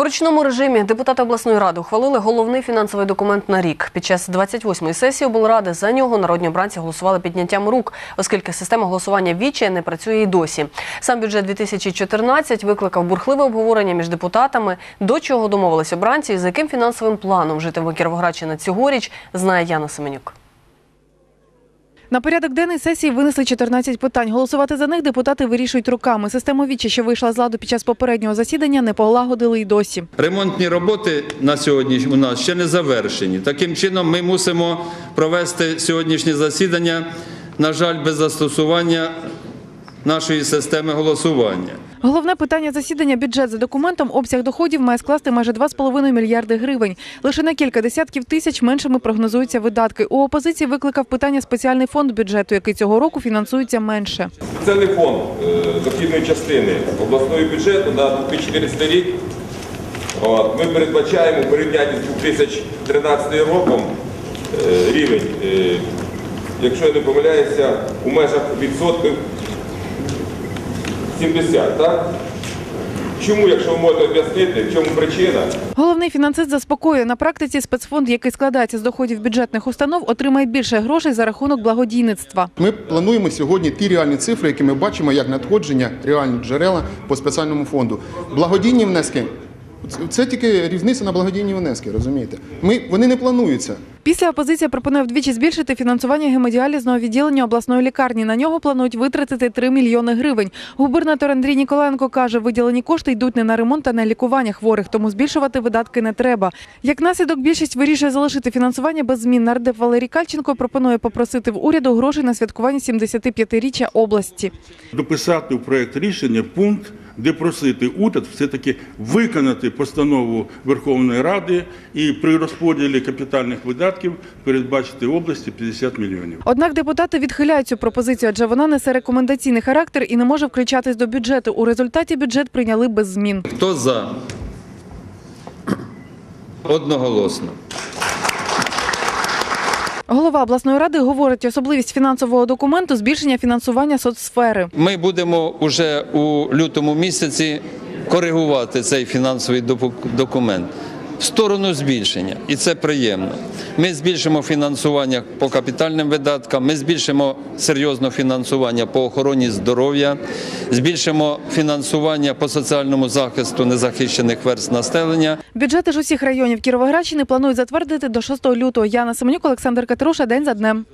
В ручному режимі депутати обласної ради ухвалили головний фінансовий документ на рік. Під час 28-ї сесії облради за нього народні обранці голосували підняттям рук, оскільки система голосування віче не працює і досі. Сам бюджет 2014 викликав бурхливе обговорення між депутатами, до чого домовились обранці і за яким фінансовим планом житиме Кіровоградщина цьогоріч, знає Яна Семенюк. На порядок денний сесії винесли 14 питань. Голосувати за них депутати вирішують руками. Систему вічі, що вийшла з ладу під час попереднього засідання, не полагодили й досі. Ремонтні роботи на сьогодні у нас ще не завершені. Таким чином, ми мусимо провести сьогоднішнє засідання, на жаль, без застосування нашої системи голосування. Головне питання засідання бюджет за документом обсяг доходів має скласти майже 2,5 мільярди гривень. Лише на кілька десятків тисяч меншими прогнозуються видатки. У опозиції викликав питання спеціальний фонд бюджету, який цього року фінансується менше. Спеціальний фонд е, дохідної частини обласного бюджету на 2014 рік. Ми передбачаємо у порівнянні з 2013 роком е, рівень, е, якщо я не помиляюся, у межах відсотків 70, так? Чому, якщо ви можете об'яснити, в чому причина? Головний фінансист заспокоює на практиці спецфонд, який складається з доходів бюджетних установ, отримає більше грошей за рахунок благодійництва. Ми плануємо сьогодні ті реальні цифри, які ми бачимо як надходження, реальні джерела по спеціальному фонду. Благодійні внески це- це тільки різниця на благодійні внески, розумієте? Ми вони не плануються. Після опозиція пропонує вдвічі збільшити фінансування гемодіалізного відділення обласної лікарні. На нього планують витратити 3 мільйони гривень. Губернатор Андрій Ніколаєнко каже, виділені кошти йдуть не на ремонт, а на лікування хворих, тому збільшувати видатки не треба. Як наслідок, більшість вирішує залишити фінансування без змін. Нардеп Валерій Кальченко пропонує попросити в уряду грошей на святкування 75-річчя області. дописати в проект рішення пункт, де просити уряд все-таки виконати постанову Верховної Ради і при розподілі капітальних видатків передбачити області 50 мільйонів. Однак депутати відхиляють цю пропозицію, адже вона несе рекомендаційний характер і не може включатись до бюджету. У результаті бюджет прийняли без змін. Хто за? Одноголосно. Голова обласної ради говорить, особливість фінансового документу збільшення фінансування соцсфери. Ми будемо уже у лютому місяці коригувати цей фінансовий допу- документ сторону збільшення, і це приємно. Ми збільшимо фінансування по капітальним видаткам, ми збільшимо серйозно фінансування по охороні здоров'я, збільшимо фінансування по соціальному захисту незахищених верст населення. Бюджети ж усіх районів Кіровоградщини планують затвердити до 6 лютого. Яна Семенюк, Олександр Катеруша. День за днем.